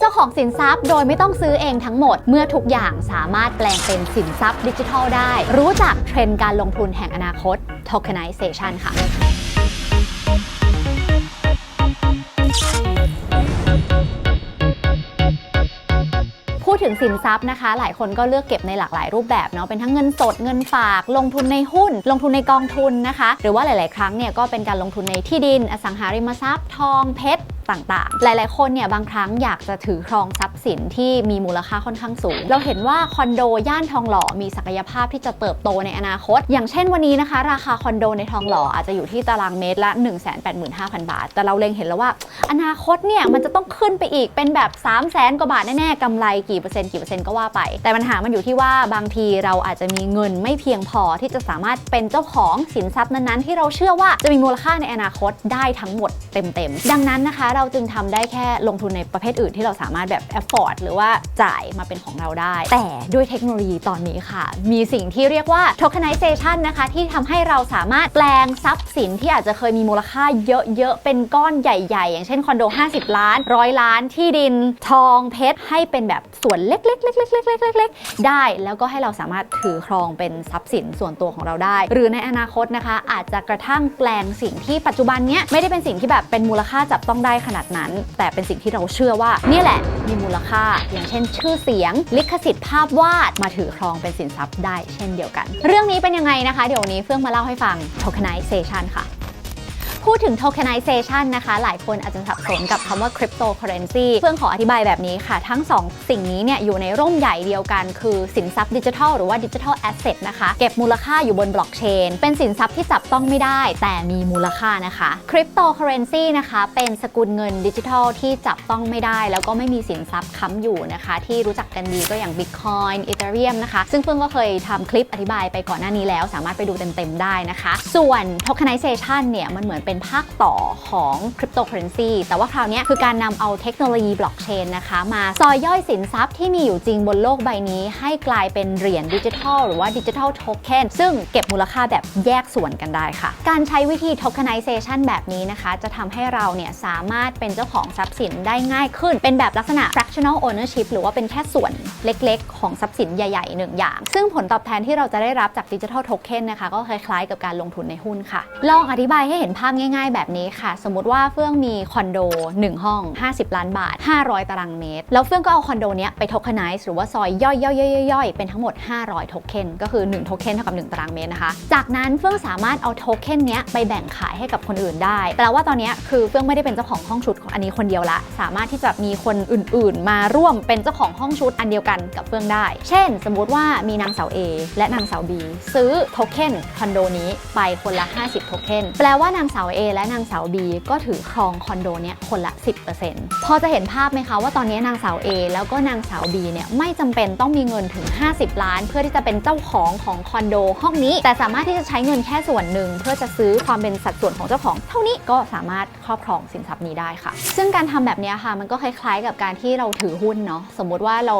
เจ้าของสินทรัพย์ โดยไม่ต้องซื้อเองทั้งหมด เมื่อทุกอย่างสามารถแปลงเป็นสินทรัพย์ดิจิทัลได้ รู้จักเทรนด์การลงทุนแห่งอนาคต tokenization ค่ะพูดถึงสินทรัพย์นะคะ หลายคนก็เลือกเก็บในหลากหลายรูปแบบเนาะเป็นทั้งเงินสดเงินฝากลงทุนในหุ้น ลงทุนในกองทุนนะคะ หรือว่าหลาย ๆ ครั้งเนี่ยก็เป็นการลงทุนในที่ดิน อสังหาริมทรัพย์ ทองเพชร ต่างๆ หลาย ๆ คนเนี่ยบางครั้งอยากจะถือครองทรัพย์สินที่มีมูลค่าค่อนข้างสูง เราเห็นว่าคอนโดย่านทองหล่อมีศักยภาพที่จะเติบโตในอนาคต อย่างเช่นวันนี้นะคะ ราคาคอนโดในทองหล่ออาจจะอยู่ที่ตารางเมตรละ 185,000 บาท แต่เราเล็งเห็นแล้วว่า อนาคตเนี่ยมันจะต้องขึ้นไปอีกเป็นแบบ 3 0 0แสนกว่าบาทแน่ๆกำไรกี่เปอร์เซ็นต์กี่เปอร์เซ็นต์ก็ว่าไป แต่ปัญหามันอยู่ที่ว่าบางทีเราอาจจะมีเงินไม่เพียงพอที่จะสามารถเป็นเจ้าของสินทรัพย์นั้นๆ ที่เราเชื่อว่าจะมีมูลค่าในอนาคตได้ทั้งหมดเต็มๆดังนั้นนะคะเราจึงทำได้แค่ลงทุนในประเภทอื่นที่เราสามารถแบบ afford หรือว่าจ่ายมาเป็นของเราได้ แต่ด้วยเทคโนโลยีตอนนี้ค่ะ มีสิ่งที่เรียกว่า tokenization นะคะ ที่ทำให้เราสามารถแปลงทรัพย์สินที่อาจจะเคยมีมูลค่าเยอะๆ เป็นก้อนใหญ่ๆ อย่างเช่นคอนโด 50 ล้าน100ล้านที่ดินทองเพชรให้เป็นแบบส่วนเล็กๆๆๆๆๆๆ ได้แล้วก็ให้เราสามารถถือครองเป็นทรัพย์สินส่วนตัวของเราได้ หรือในอนาคตนะคะ อาจจะกระทั่งแปลงสิ่งที่ปัจจุบันเนี้ยไม่ได้เป็นสิ่งที่แบบเป็นมูลค่าจับต้องได้ขนาดนั้น แต่เป็นสิ่งที่เราเชื่อว่าเนี่ยแหละมีมูลค่า อย่างเช่น ชื่อเสียง ลิขสิทธิ์ภาพวาดมาถือครองเป็นสินทรัพย์ได้เช่นเดียวกัน เรื่องนี้เป็นยังไงนะคะ เดี๋ยวนนี้เฟื่องมาเล่าให้ฟัง tokenization ค่ะ พูดถึง tokenization นะคะ หลายคนอาจจะสับสนกับคำว่า cryptocurrency เพื่องขออธิบายแบบนี้ค่ะ ทั้ง 2 สิ่งนี้เนี่ยอยู่ในร่มใหญ่เดียวกัน คือสินทรัพย์ดิจิทัลหรือว่าดิจิทัลแอสเซทนะคะ เก็บมูลค่าอยู่บนบล็อกเชน เป็นสินทรัพย์ที่จับต้องไม่ได้ แต่มีมูลค่านะคะ cryptocurrency นะคะเป็นสกุลเงินดิจิทัลที่จับต้องไม่ได้ แล้วก็ไม่มีสินทรัพย์ค้ำอยู่นะคะ ที่รู้จักกันดีก็อย่าง Bitcoin Ethereum นะคะ ซึ่งเพิ่องก็เคยทำคลิปอธิบายไปก่อนหน้านี้แล้ว สามารถไปดูเต็มๆได้นะคะ ส่วน tokenization เนี่ยมันเหมือนเป็นภาคต่อของ cryptocurrency แต่ว่าคราวนี้คือการนำเอาเทคโนโลยีบล็อกเชนนะคะมาซอยย่อยสินทรัพย์ที่มีอยู่จริงบนโลกใบนี้ ให้กลายเป็นเหรียญดิจิทัลหรือว่าดิจิทัลโทเค็นซึ่งเก็บมูลค่าแบบแยกส่วนกันได้ค่ะ การใช้วิธี tokenization แบบนี้นะคะ จะทำให้เราเนี่ยสามารถเป็นเจ้าของทรัพย์สินได้ง่ายขึ้น เป็นแบบลักษณะ fractional ownership หรือว่าเป็นแค่ส่วนเล็กๆ ของทรัพย์สินใหญ่ๆหนึ่งอย่าง ซึ่งผลตอบแทนที่เราจะได้รับจากดิจิทัลโทเค็นนะคะก็คล้ายๆ กับการลงทุนในหุ้นค่ะ ลองอธิบายให้เห็นภาพง่ง่ายๆ แบบนี้ค่ะ สมมติว่าเฟื่องมีคอนโด 1 ห้อง 50 ล้านบาท 500 ตารางเมตร แล้วเฟื่องก็เอาคอนโดเนี้ยไปโทเคนไนซ์หรือว่าซอยย่อยๆๆๆเป็นทั้งหมด 500 โทเค็นก็คือ 1 โทเค็นเท่ากับ 1 ตารางเมตรนะคะ จากนั้นเฟื่องสามารถเอาโทเค็นเนี้ยไปแบ่งขายให้กับคนอื่นได้แต่ว่าตอนนี้คือเฟื่องไม่ได้เป็นเจ้าของห้องชุดของอันนี้คนเดียวละ สามารถที่จะมีคนอื่นๆ มาร่วมเป็นเจ้าของห้องชุดอันเดียวกันกับเฟื่องได้ เช่น สมมติว่ามีนางสาว A และนางสาว B ซื้อโทเค็นคอนโดนี้ไปคนละ 50 โทเค็นแปลว่านางสาว A และนางสาว B ก็ถือครองคอนโดเนี้ยคนละ 10%พอจะเห็นภาพไหมคะว่าตอนนี้นางสาว A แล้วก็นางสาว B เนี่ยไม่จำเป็นต้องมีเงินถึง 50 ล้าน เพื่อที่จะเป็นเจ้าของของคอนโดห้องนี้ แต่สามารถที่จะใช้เงินแค่ส่วนหนึ่งเพื่อจะซื้อความเป็นสัดส่วนของเจ้าของ เท่านี้ก็สามารถครอบครองสินทรัพย์นี้ได้ค่ะ ซึ่งการทำแบบเนี้ยค่ะมันก็คล้ายๆ กับการที่เราถือหุ้นเนาะสมมติว่าเรา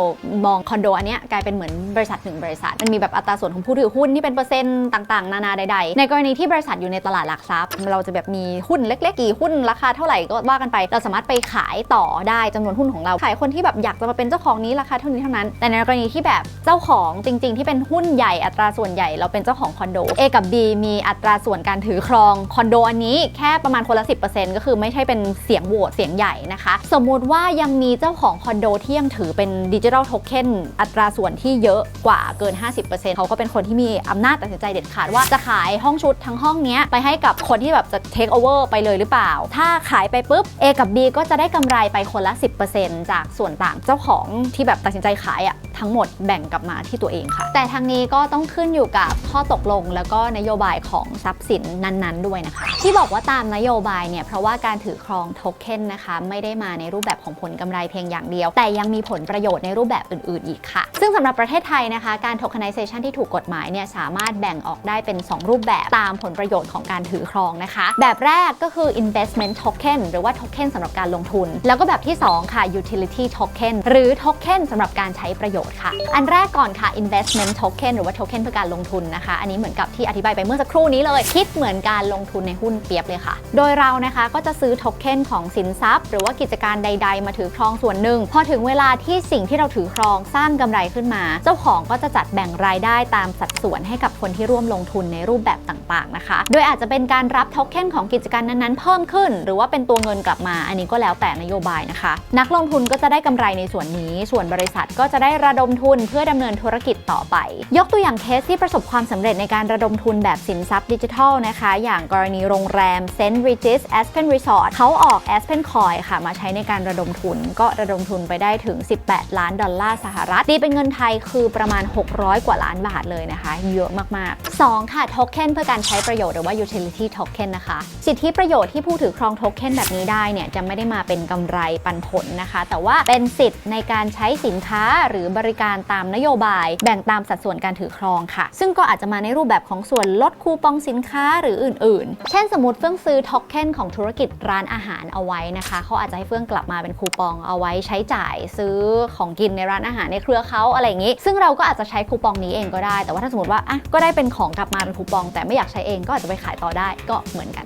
มองคอนโดอันเนี้ยกลายเป็นเหมือนบริษัทหนึ่งบริษัทมันมีแบบอัตราส่วนของผู้ถือหุ้นที่เป็นเปอร์เซ็นต์ต่างๆ นานาใดๆ ในกรณีที่บริษัทอยู่ในตลาดหลักทรัพย์เราจะแบบมีหุ้นเล็กๆกี่หุ้นราคาเท่าไหร่ก็ว่ากันไป เราสามารถไปขายต่อได้จำนวนหุ้นของเรา ขายคนที่แบบอยากจะมาเป็นเจ้าของนี้ราคาเท่านี้เท่านั้น แต่ในกรณีที่แบบเจ้าของจริง ๆ ที่เป็นหุ้นใหญ่อัตราส่วนใหญ่เราเป็นเจ้าของคอนโด A กับ B มีอัตราส่วนการถือครองคอนโดอันนี้แค่ประมาณคนละ 10%ก็คือไม่ใช่เป็นเสียงโหวตเสียงใหญ่นะคะ สมมุติว่ายังมีเจ้าของคอนโดที่ยังถือเป็นดิจิทัลโทเค็นอัตราส่วนที่เยอะกว่าเกิน 50%เขาก็เป็นคนที่มีอำนาจตัดสินใจเด็ดขาดว่าจะขายห้องชุดทั้งห้องนี้ไปให้กับคนที่แบบจะเทคโอเวอร์ไปเลยหรือเปล่า ถ้าขายไปปุ๊บ A กับ B ก็จะได้กำไรไปคนละ 10%จากส่วนต่างเจ้าของที่แบบตัดสินใจขายอะทั้งหมดแบ่งกลับมาที่ตัวเองค่ะ แต่ทางนี้ก็ต้องขึ้นอยู่กับข้อตกลง แล้วก็นโยบายของทรัพย์สินนั้นๆด้วยนะคะ ที่บอกว่าตามนโยบายเนี่ยเพราะว่าการถือครองโทเค็นนะคะ ไม่ได้มาในรูปแบบของผลกำไรเพียงอย่างเดียว แต่ยังมีผลประโยชน์ในรูปแบบอื่นๆอีกค่ะ ซึ่งสำหรับประเทศไทยนะคะ การ tokenization ที่ถูกกฎหมายเนี่ยสามารถแบ่งออกได้เป็น 2 รูปแบบตามผลประโยชน์ของการถือครองนะคะแบบแรกก็คือ investment token หรือว่า token สำหรับการลงทุน แล้วก็แบบที่ 2 ค่ะ utility token หรือ token สำหรับการใช้ประโยชน์ค่ะ อันแรกก่อนค่ะ investment token หรือว่า token เพื่อการลงทุนนะคะ อันนี้เหมือนกับที่อธิบายไปเมื่อสักครู่นี้เลย คิดเหมือนการลงทุนในหุ้นเปรียบเลยค่ะ โดยเรานะคะก็จะซื้อ token ของสินทรัพย์ หรือว่ากิจการใด ๆ มาถือครองส่วนหนึ่ง พอถึงเวลาที่สิ่งที่เราถือครองสร้างกำไรขึ้นมา เจ้าของก็จะจัดแบ่งรายได้ตามสัดส่วนให้กับคนที่ร่วมลงทุนในรูปแบบต่างๆนะคะ โดยอาจจะเป็นการรับโทเค็นของกิจการนั้นๆ เพิ่มขึ้น หรือว่าเป็นตัวเงินกลับมา อันนี้ก็แล้วแต่นโยบายนะคะ นักลงทุนก็จะได้กำไรในส่วนนี้ ส่วนบริษัทก็จะได้ระดมทุนเพื่อดำเนินธุรกิจต่อไป ยกตัวอย่างเคสที่ประสบความสำเร็จในการระดมทุนแบบสินทรัพย์ดิจิทัลนะคะ อย่างกรณีโรงแรม St. Regis Aspen Resort เขาออก Aspen Coin ค่ะมาใช้ในการระดมทุน ก็ระดมทุนไปได้ถึง 18 ล้านดอลลาร์สหรัฐตีเป็นเงินไทยคือประมาณ 600 กว่าล้านบาทเลยนะคะ เยอะมากๆ 2 ค่ะโทเค็นเพื่อการใช้ประโยชน์หรือว่า utility token นะคะสิทธิประโยชน์ที่ผู้ถือครองโทเค็นแบบนี้ได้เนี่ยจะไม่ได้มาเป็นกำไรปันผลนะคะ แต่ว่าเป็นสิทธิ์ในการใช้สินค้าหรือบริการตามนโยบาย แบ่งตามสัดส่วนการถือครองค่ะ ซึ่งก็อาจจะมาในรูปแบบของส่วนลดคูปองสินค้าหรืออื่น ๆ เช่นสมมติเฟื่องซื้อโทเค็นของธุรกิจร้านอาหารเอาไว้นะคะเขาอาจจะให้เฟื่องกลับมาเป็นคูปองเอาไว้ใช้จ่ายซื้อของกินในร้านอาหารในเครือเขาอะไรอย่างนี้ ซึ่งเราก็อาจจะใช้คูปองนี้เองก็ได้ แต่ว่าถ้าสมมติว่าอะก็ได้เป็นของกลับมาเป็นคูปอง แต่ไม่อยากใช้เองก็อาจจะไปขายต่อได้ก็เหมือนกัน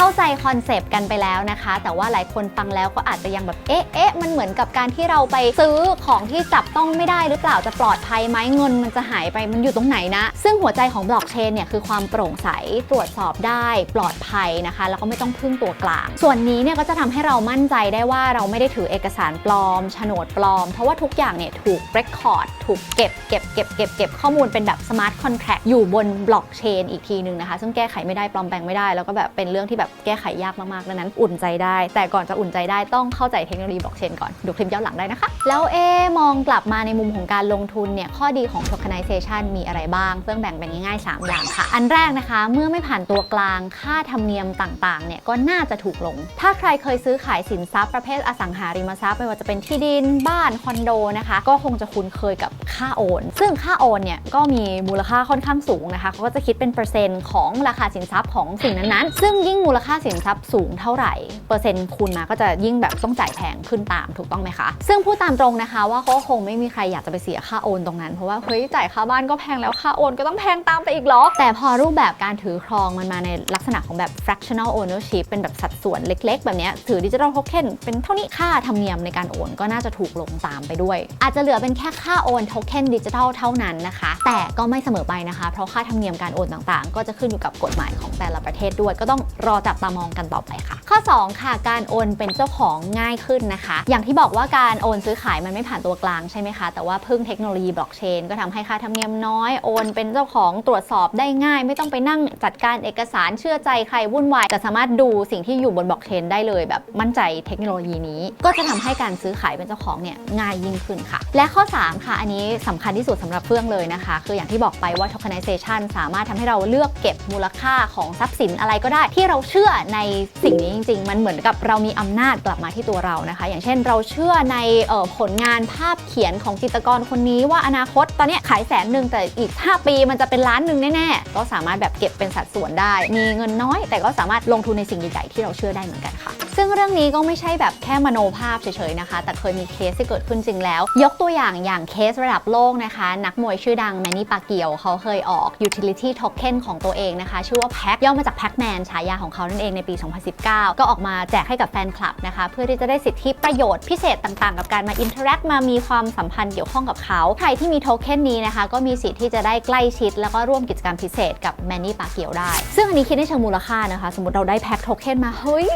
เข้าใจคอนเซปต์กันไปแล้วนะคะ แต่ว่าหลายคนฟังแล้วก็อาจจะยังแบบเอ๊ะเอ๊ะมันเหมือนกับการที่เราไปซื้อของที่จับต้องไม่ได้หรือเปล่าจะปลอดภัยไหมเงินมันจะหายไปมันอยู่ตรงไหนนะ ซึ่งหัวใจของบล็อกเชนเนี่ยคือความโปร่งใสตรวจสอบได้ปลอดภัยนะคะ แล้วก็ไม่ต้องพึ่งตัวกลาง ส่วนนี้เนี่ยก็จะทำให้เรามั่นใจได้ว่าเราไม่ได้ถือเอกสารปลอมโฉนดปลอม เพราะว่าทุกอย่างเนี่ยถูกเรคคอร์ดถูกเก็บเก็บเก็บเก็บเก็บข้อมูลเป็นแบบสมาร์ทคอนแท็กอยู่บนบล็อกเชนอีกทีหนึ่งนะคะ ซึ่งแก้ไขไม่ได้ปลอมแปลงไม่ได้แล้วก็แบบเป็นเรื่องที่แบบแก้ไขยากมากๆดังนั้นอุ่นใจได้ แต่ก่อนจะอุ่นใจได้ต้องเข้าใจเทคโนโลยีบล็อกเชนก่อน ดูคลิปย้อนหลังได้นะคะ แล้วเอะมองกลับมาในมุมของการลงทุนเนี่ยข้อดีของ tokenization มีอะไรบ้างเฟื่องแบ่งเป็นง่ายๆ 3 อย่างค่ะ อันแรกนะคะ เมื่อไม่ผ่านตัวกลางค่าธรรมเนียมต่างๆเนี่ยก็น่าจะถูกลง ถ้าใครเคยซื้อขายสินทรัพย์ประเภทอสังหาริมทรัพย์ไม่ว่าจะเป็นที่ดินบ้านคอนโดนะคะ ก็คงจะคุ้นเคยกับค่าโอน ซึ่งค่าโอนเนี่ยก็มีมูลค่าค่อนข้างสูงนะคะเขาก็จะคิดเป็นเปอร์เซ็นต์ของราคาสินทรัพย์ของสิ่งนั้นๆซึ่งยิ่งมูลค่าสินทรัพย์สูงเท่าไหร่ เปอร์เซ็นต์คูณมาก็จะยิ่งแบบต้องจ่ายแพงขึ้นตามถูกต้องไหมคะ ซึ่งพูดตามตรงนะคะว่าก็คงไม่มีใครอยากจะไปเสียค่าโอนตรงนั้น เพราะว่าเฮ้ยจ่ายค่าบ้านก็แพงแล้วค่าโอนก็ต้องแพงตามไปอีกหรอ แต่พอรูปแบบการถือครองมันมาในลักษณะของแบบ fractional ownership เป็นแบบสัดส่วนเล็ก ๆ แบบนี้ถือดิจิทัลโทเค็นเป็นเท่านี้ค่าธรรมเนียมในการโอนก็น่าจะถูกลงตามไปด้วย อาจจะเหลือเป็นแค่ค่าโอนโทเค็นดิจิทัลเท่านั้นนะคะ แต่ก็ไม่เสมอไปนะคะ เพราะค่าธรรมเนียมการโอนต่างๆ ก็จะขึ้นอยู่กับกฎหมายของแต่ละประเทศด้วยก็ต้องรอจับตามองกันต่อไปค่ะ ข้อ 2 ค่ะ การโอนเป็นเจ้าของง่ายขึ้นนะคะ อย่างที่บอกว่าการโอนซื้อขายมันไม่ผ่านตัวกลางใช่ไหมคะ แต่ว่าพึ่งเทคโนโลยีบล็อกเชนก็ทำให้ค่าธรรมเนียมน้อย โอนเป็นเจ้าของตรวจสอบได้ง่าย ไม่ต้องไปนั่งจัดการเอกสารเชื่อใจใครวุ่นวายแต่สามารถดูสิ่งที่อยู่บนบล็อกเชนได้เลยแบบมั่นใจเทคโนโลยีนี้ ก็จะทำให้การซื้อขายเป็นเจ้าของเนี่ยง่ายยิ่งขึ้นค่ะ และข้อ 3 ค่ะ อันนี้สำคัญที่สุดสำหรับเฟื่องเลยนะคะ คืออย่างที่บอกไปว่า tokenization สามารถทำให้เราเลือกเก็บมูลค่าของทรัพย์สินอะไรก็ได้ที่เราเชื่อในสิ่งนี้จริง ๆ มันเหมือนกับเรามีอำนาจกลับมาที่ตัวเรานะคะ อย่างเช่นเราเชื่อในออผลงานภาพเขียนของจิตรกรคนนี้ว่าอนาคตตอนนี้ขายแสนหนึ่งแต่อีก 5 ปีมันจะเป็นล้านหนึ่งแน่ๆ ก็สามารถแบบเก็บเป็นสัดส่วนได้ มีเงินน้อย แต่ก็สามารถลงทุนในสิ่งใหญ่ๆที่เราเชื่อได้เหมือนกันค่ะ ซึ่งเรื่องนี้ก็ไม่ใช่แบบแค่มโนภาพเฉยๆนะคะ แต่เคยมีเคสที่เกิดขึ้นจริงแล้ว ยกตัวอย่างอย่างเคสระดับโลกนะคะ นักมวยชื่อดังแมนนี่ปาเกียวเขาเคยออก utility token ของตัวเองนะคะ ชื่อว่าแพ็ย่อมาจากแพ็กแมนฉายาของเขานั่นเองในปี 2019 ก็ออกมาแจกให้กับแฟนคลับนะคะ เพื่อที่จะได้สิทธิประโยชน์พิเศษต่างๆ กับการมาอินเทอร์แอคมามีความสัมพันธ์เกี่ยวข้องกับเขา ใครที่มีโทเค็นนี้นะคะ ก็มีสิทธิ์ที่จะได้ใกล้ชิด แล้วก็ร่วมกิจกรรมพิเศษกับแมนนี่ปาเกียวได้ ซึ่งอันนี้คิดในเชิงมูลค่านะคะ สมมติเราได้แพ็คโทเค็นมาเฮ้ย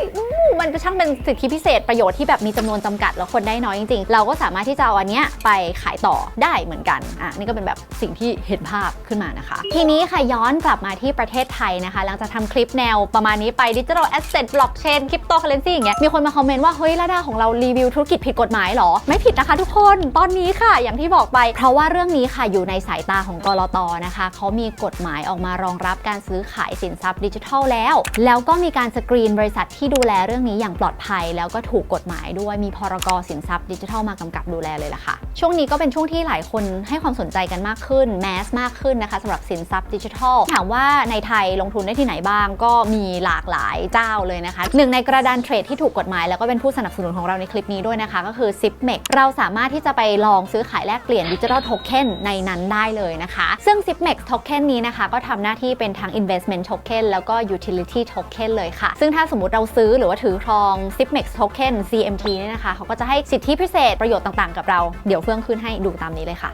มันช่างเป็นสิทธิพิเศษประโยชน์ที่แบบมีจำนวนจำกัดแล้วคนได้น้อยจริงๆ เราก็สามารถที่จะเอาอันเนี้ยไปขายต่อได้เหมือนกันอะนี่ก็เป็นแบบสิ่งที่เห็นภาพขึ้นมานะคะ ทีนี้ค่ะย้อนกลับมาที่ประเทศไทยนะคะ หลังจากทำคลิปแนวประมาณนี้ไปดิจิทัลแอสเซทบล็อกเชนคริปโตเคอเรนซีอย่างเงี้ยมีคนมาคอมเมนต์ว่าเฮ้ยระดาของเรารีวิวธุรกิจผิดกฎหมายเหรอ ไม่ผิดนะคะทุกคนตอนนี้ค่ะอย่างที่บอกไป เพราะว่าเรื่องนี้ค่ะอยู่ในสายตาของกรตนะคะเขามีกฎหมายออกมารองรับการซื้อขายสินทรัพย์ดิจิทัลแล้ว แล้วก็มีการสกรีนบริษัทที่ดูแลเรื่องนี้อย่างปลอดภัยแล้วก็ถูกกฎหมายด้วยมีพรกสินทรัพย์ดิจิทัลมากำกับดูแลเลยล่ะค่ะ ช่วงนี้ก็เป็นช่วงที่หลายคนให้ความสนใจกันมากขึ้นแมสมากขึ้นนะคะสำหรับสินทรัพย์ดิจิทัลถามว่าในไทยลงทุนได้ที่ไหนบ้าง ก็มีหลากหลายเจ้าเลยนะคะหนึ่งในกระดานเทรดที่ถูกกฎหมายแล้วก็เป็นผู้สนับสนุนของเราในคลิปนี้ด้วยนะคะ ก็คือ Zipmex เราสามารถที่จะไปลองซื้อขายแลกเปลี่ยนดิจิทัลโทเค็นในนั้นได้เลยนะคะ ซึ่ง Zipmex Token นี้นะคะ ก็ทำหน้าที่เป็นทั้ง investment token แล้วก็ utility token เลยค่ะ ซึ่งถ้าสมมติเราซื้อหรือว่าถือครอง Zipmex Token CMT เนี่ยนะคะเขาก็จะให้สิทธิพิเศษประโยชน์ต่างๆ กับเรา เดี๋ยวเฟื่องขึ้นให้ดูตามนี้เลยค่ะ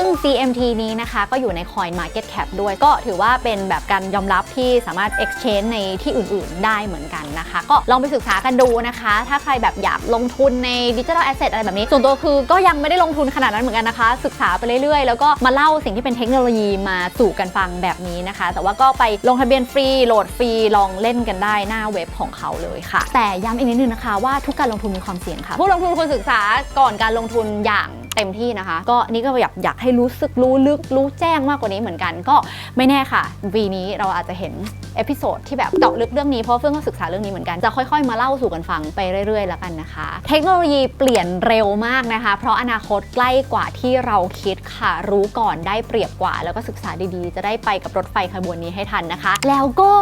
ซึ่ง CMT นี้นะคะก็อยู่ใน Coin Market Cap ด้วย ก็ถือว่าเป็นแบบการยอมรับที่สามารถ exchange ในที่อื่น ๆ ได้เหมือนกันนะคะ ก็ลองไปศึกษากันดูนะคะ ถ้าใครแบบอยากลงทุนใน Digital Asset อะไรแบบนี้ ส่วนตัวคือก็ยังไม่ได้ลงทุนขนาดนั้นเหมือนกันนะคะ ศึกษาไปเรื่อย ๆ แล้วก็มาเล่าสิ่งที่เป็นเทคโนโลยีมาสู่กันฟังแบบนี้นะคะ แต่ว่าก็ไปลงทะเบียนฟรีโหลดฟรีลองเล่นกันได้หน้าเว็บของเขาเลยค่ะ แต่ย้ำอีกนิดนึงนะคะว่าทุกการลงทุนมีความเสี่ยงค่ะผู้ลงทุนควรศึกษาก่อนการลงทุนอย่างเต็มที่นะคะ ก็นี่ก็อยากอยากให้รู้สึกรู้ลึกรู้แจ้งมากกว่านี้เหมือนกัน ก็ไม่แน่ค่ะวีนี้เราอาจจะเห็น เอพิโซดที่แบบเจาะลึกเรื่องนี้เพราะเฟื่องก็ศึกษาเรื่องนี้เหมือนกันจะค่อยๆ มาเล่าสู่กันฟังไปเรื่อยๆแล้วกันนะคะ เทคโนโลยีเปลี่ยนเร็วมากนะคะ เพราะอนาคตใกล้กว่าที่เราคิดค่ะ รู้ก่อนได้เปรียบกว่า แล้วก็ศึกษาดีๆ จะได้ไปกับรถไฟขบวนนี้ให้ทันนะคะ แล้วก็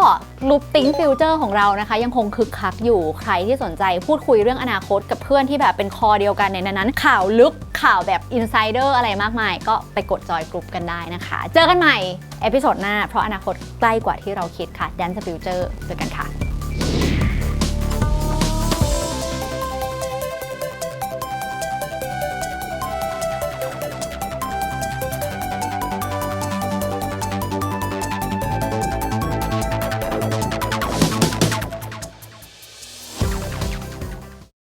ลูปติ้งฟิวเจอร์ของเรานะคะ ยังคงคึกคักอยู่ใครที่สนใจพูดคุยเรื่องอนาคตกับเพื่อนที่แบบเป็นคอเดียวกันในนั้น ข่าวลึกข่าวแบบอินไซเดอร์อะไรมากมาย ก็ไปกดจอยกลุ่มกันได้นะคะ เจอกันใหม่ เอพิโซดหน้าเพราะอนาคตใกล้กว่าที่เราคิดค่ะ Dance Future เจอกันค่ะ